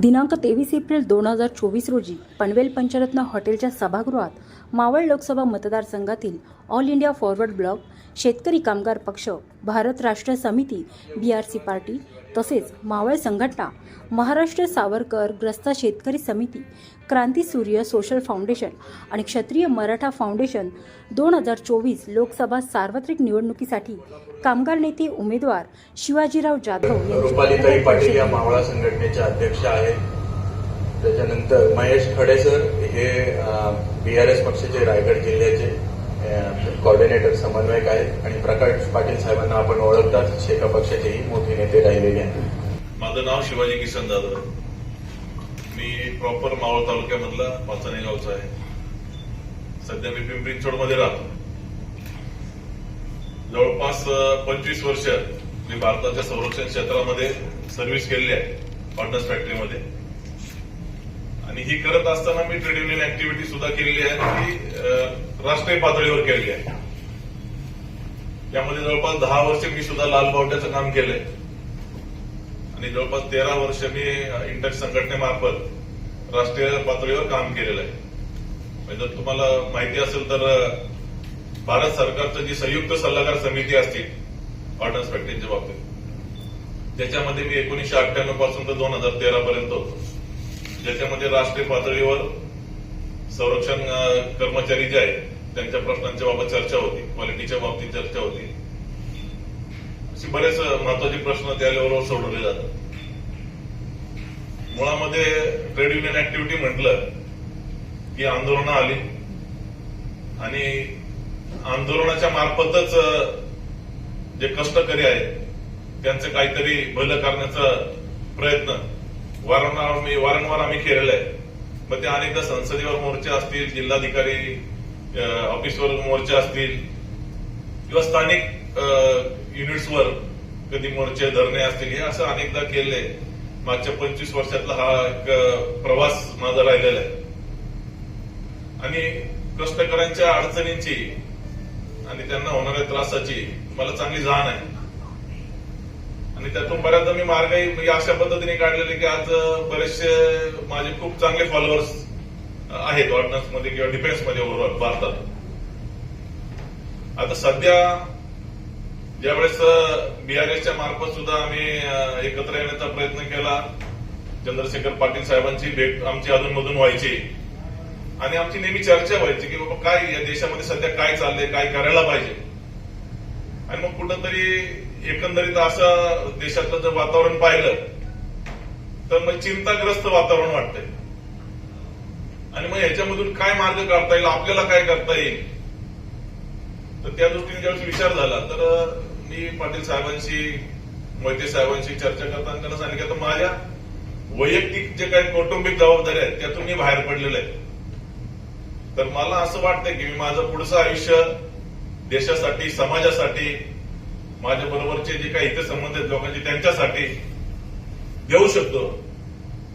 दिनांक तेवीस एप्रिल दोन हजार चोवीस रोजी पनवेल पंचरत्न हॉटेलच्या सभागृहात मावळ लोकसभा मतदारसंघातील ऑल इंडिया फॉरवर्ड ब्लॉक शेतकरी कामगार पक्ष भारत राष्ट्र समिती बी आर सी पार्टी तसेच मावळ संघटना महाराष्ट्र सावरकर ग्रस्त शेतकरी समिती क्रांती सूर्य सोशल फाउंडेशन आणि क्षत्रिय मराठा फाउंडेशन दोन हजार चोवीस लोकसभा सार्वत्रिक निवडणुकीसाठी कामगार नेते उमेदवार शिवाजीराव जाधव यांची रुपालीताई पाटील या मावळा संघटनेच्या अध्यक्ष आहेत. त्याच्यानंतर महेश खडेसर हे बीआरएस पक्षाचे रायगड जिल्ह्याचे कॉर्डिनेटर समन्वयक आहेत. आणि प्रकाश पाटील साहेबांना आपण ओळखतात. शेका पक्षाचेही मोठे नेते राहिलेले आहेत. माझं नाव शिवाजी किसन जाधव मी प्रॉपर मावळ तालुक्यामधला पाचाणे गावचा आहे. सध्या मी पिंपरी मध्ये राहतो. जवळपास पंचवीस वर्ष मी भारताच्या संरक्षण क्षेत्रामध्ये सर्व्हिस केलेली आहे. फॅक्टरी फॅक्टरीमध्ये आणि ही करत असताना मी ट्रेड युनियन ऍक्टिव्हिटी सुद्धा केलेली आहे. आणि ती राष्ट्रीय पातळीवर केलेली आहे. त्यामध्ये जवळपास दहा वर्ष मी सुद्धा लाल बावट्याचं काम केलंय. आणि जवळपास तेरा वर्ष मी इंटक संघटनेमार्फत राष्ट्रीय पातळीवर काम केलेलं आहे. म्हणजे जर तुम्हाला माहिती असेल तर भारत सरकारचं जी संयुक्त सल्लागार समिती असते ऑर्डनन्स फॅक्टरीच्या बाबतीत त्याच्यामध्ये मी एकोणीशे अठ्ठ्याण्णवपासून तर दोन हजार तेरा पर्यंत होतो. ज्याच्यामध्ये राष्ट्रीय पातळीवर संरक्षण कर्मचारी जे आहेत त्यांच्या प्रश्नांच्या बाबत चर्चा होती क्वालिटीच्या बाबतीत चर्चा होती. असे बरेच महत्त्वाचे प्रश्न त्या लेवलवर सोडवले जातात. मुळामध्ये ट्रेड युनियन ऍक्टिव्हिटी म्हटलं की आंदोलनं आली. आणि आंदोलनाच्या मार्फतच जे कष्टकरी आहेत त्यांचं काहीतरी भलं करण्याचा प्रयत्न वारंवार मी वारंवार आम्ही केलेला आहे. मग ते अनेकदा संसदेवर मोर्चे असतील जिल्हाधिकारी ऑफिसवर मोर्चे असतील किंवा स्थानिक युनिट्सवर कधी मोर्चे धरणे असतील हे असं अनेकदा केले मागच्या पंचवीस वर्षातला हा एक प्रवास माझा राहिलेला आहे. आणि कष्टकऱ्यांच्या अडचणींची आणि त्यांना होणाऱ्या त्रासाची मला चांगली जाण आहे. आणि त्यातून बऱ्याचदा मी मार्गही म्हणजे अशा पद्धतीने काढलेले की आज बरेचसे माझे खूप चांगले फॉलोअर्स आहेत ऑर्डनन्समध्ये किंवा डिफेन्समध्ये ओव्हरऑल भारतात. आता सध्या ज्यावेळेस बीआरएसच्या मार्फत सुद्धा आम्ही एकत्र येण्याचा प्रयत्न केला चंद्रशेखर पाटील साहेबांची भेट आमची अधूनमधून व्हायची. आणि आमची नेहमी चर्चा व्हायची की बाबा काय या देशामध्ये सध्या काय चाललंय काय करायला पाहिजे. आणि मग कुठंतरी एकंदरीत असं देशातलं जर वातावरण पाहिलं तर मग चिंताग्रस्त वातावरण वाटतंय. आणि मग याच्यामधून काय मार्ग काढता येईल आपल्याला काय करता येईल? तर त्या दृष्टीने ज्यावेळेस विचार झाला तर मी पाटील साहेबांशी मोहिते साहेबांशी चर्चा करताना त्यांना सांगितलं तर माझ्या वैयक्तिक जे काही कौटुंबिक जबाबदाऱ्या आहेत त्यातून मी बाहेर पडलेलो आहे. तर मला असं वाटतंय की मी माझं पुढचं आयुष्य देशासाठी समाजासाठी माझ्या बरोबरचे जे काही इथे संबंध आहेत लोकांचे त्यांच्यासाठी देऊ शकतो.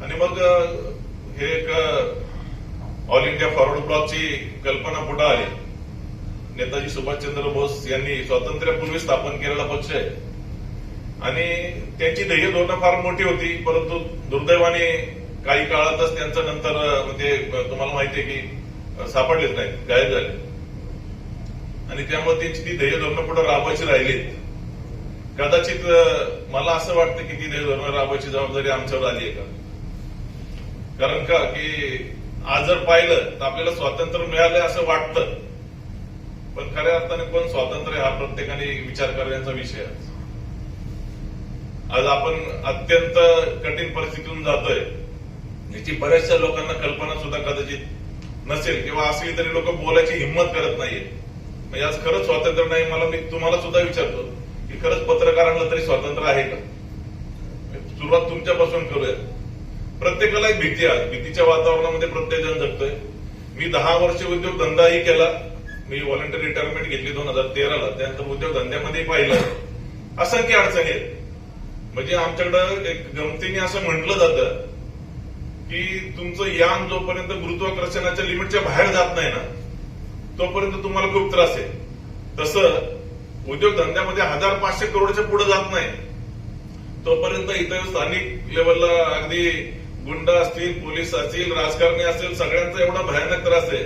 आणि मग हे एक ऑल इंडिया फॉरवर्ड ब्लॉकची कल्पना पुढे आली. नेताजी सुभाषचंद्र बोस यांनी स्वातंत्र्यापूर्वी स्थापन केलेला पक्ष आहे. आणि त्यांची ध्येय धोरणं फार मोठी होती परंतु दुर्दैवाने काही काळातच त्यांचं नंतर म्हणजे तुम्हाला माहिती आहे की सापडलेच नाहीत गायब झाले. आणि त्यामुळे त्यांची ती ध्येय धोरणं पुढे राबवायची राहिलीत. कदाचित मला असं वाटतं की ती धोरणं राबवायची जबाबदारी आमच्यावर आली आहे का? कारण का? की आज जर पाहिलं तर आपल्याला स्वातंत्र्य मिळालंय असं वाटतं. पण खऱ्या अर्थाने कोण स्वातंत्र्य हा प्रत्येकाने विचार करण्याचा विषय आहे. आज आपण अत्यंत कठीण परिस्थितीतून जातोय. याची बऱ्याचशा लोकांना कल्पना सुद्धा कदाचित नसेल किंवा असली तरी लोक बोलायची हिंमत करत नाहीये म्हणजे आज खरंच स्वातंत्र्य नाही मला मी तुम्हाला सुद्धा विचारतो. की खरंच पत्रकारांना तरी स्वातंत्र्य आहे का? सुरुवात तुमच्यापासून करूया प्रत्येकाला एक भीती आहे. भीतीच्या वातावरणामध्ये प्रत्येक जण जगतोय. मी दहा वर्ष उद्योग धंदाही केला. मी व्हॉलंटियर रिटायरमेंट घेतली दोन हजार तेराला. त्यानंतर उद्योग धंद्यामध्ये पाहिलं. असंख्य अडचणी आहेत. म्हणजे आमच्याकडं एक गमतीने असं म्हटलं जातं की तुमचं यान जोपर्यंत गुरुत्वाकर्षणाच्या लिमिटच्या बाहेर जात नाही ना तोपर्यंत तुम्हाला खूप त्रास आहे. तसं उद्योगधंद्यामध्ये हजार पाचशे करोडच्या पुढे जात नाही. तोपर्यंत इथं स्थानिक लेवलला अगदी गुंड असतील पोलीस असतील राजकारणी असतील सगळ्यांचा एवढा भयानक त्रास आहे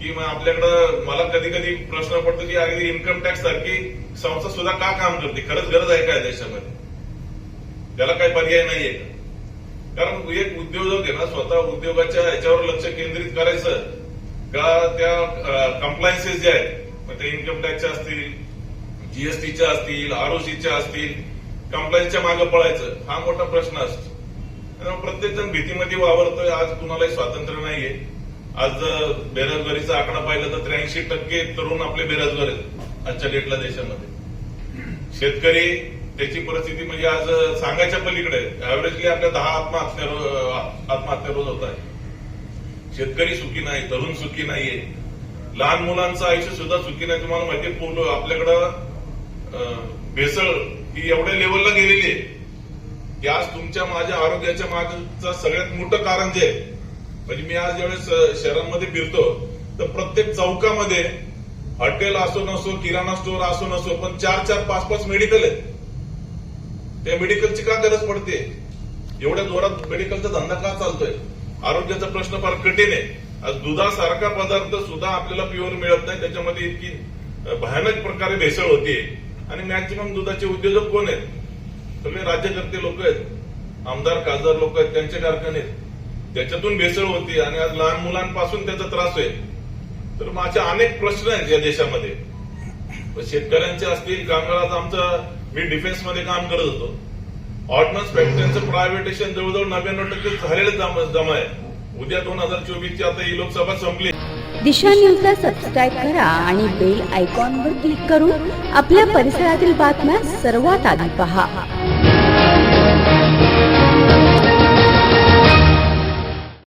की मग आपल्याकडं मला कधी कधी प्रश्न पडतो की अगदी इन्कम टॅक्स सारखी संस्था सुद्धा का काम करते? खरंच गरज आहे का या देशामध्ये? त्याला काही पर्याय नाहीये कारण एक उद्योजक आहे ना स्वतः उद्योगाच्या ह्याच्यावर लक्ष केंद्रित करायचं का त्या कंप्लायन्सेस जे आहेत मग ते इन्कम टॅक्सच्या असतील जीएसटीच्या असतील आरओसीच्या असतील कंप्लायन्सच्या मागे पळायचं हा मोठा प्रश्न असतो. त्यामुळे प्रत्येक जण भीतीमध्ये वावरतोय आज कुणालाही स्वातंत्र्य नाहीये. आज जर बेरोजगारीचा आकडा पाहिला तर त्र्याऐंशी टक्के तरुण आपले बेरोजगार आहेत आजच्या डेटला देशामध्ये. शेतकरी त्याची परिस्थिती म्हणजे आज सांगायच्या पलीकडे ऍव्हरेजली आपल्या दहा आत्महत्या आत्महत्या रोज होत आहे शेतकरी सुखी नाही तरुण सुखी नाहीये. लहान मुलांचं आयुष्य सुद्धा सुखी नाही तुम्हाला माहिती पोलो आपल्याकडं भेसळ ही एवढ्या लेवलला गेलेली आहे की आज तुमच्या माझ्या आरोग्याच्या मागचं सगळ्यात मोठं कारण जे आहे म्हणजे मी आज ज्यावेळेस शहरांमध्ये फिरतो तर प्रत्येक चौकामध्ये हॉटेल असो नसो किराणा स्टोअर असो नसो पण चार चार पाच पाच मेडिकल आहेत. त्या मेडिकलची का गरज पडते? एवढ्या जोरात मेडिकलचा धंदा का चालतोय? आरोग्याचा प्रश्न फार कठीण आहे. आज दुधासारखा पदार्थ सुद्धा आपल्याला प्युअर मिळत नाही त्याच्यामध्ये इतकी भयानक प्रकारे भेसळ होते आणि मॅक्झिमम दुधाचे उद्योजक कोण आहेत? सगळे राज्यकर्ते लोक आहेत आमदार खासदार लोक आहेत त्यांचे कारखाने आहेत. त्याच्यातून भेसळ होती आणि आज लहान मुलांपासून त्याचा त्रास आहे तर माझे अनेक प्रश्न आहेत या देशामध्ये. शेतकऱ्यांचे असतील कामगारात आमचं मी डिफेन्समध्ये काम करत होतो. ऑर्डनन्स फॅक्टरीचं प्रायव्हेटेशन जवळजवळ नव्याण्णव टक्के झालेलं जमा जमा आहे. उद्या दोन हजार चोवीसची आता ही लोकसभा संपली. दिशा न्यूजला सबस्क्राईब करा आणि बेल आयकॉनवर क्लिक करून आपल्या परिसरातील बातम्या सर्वात आधी पहा.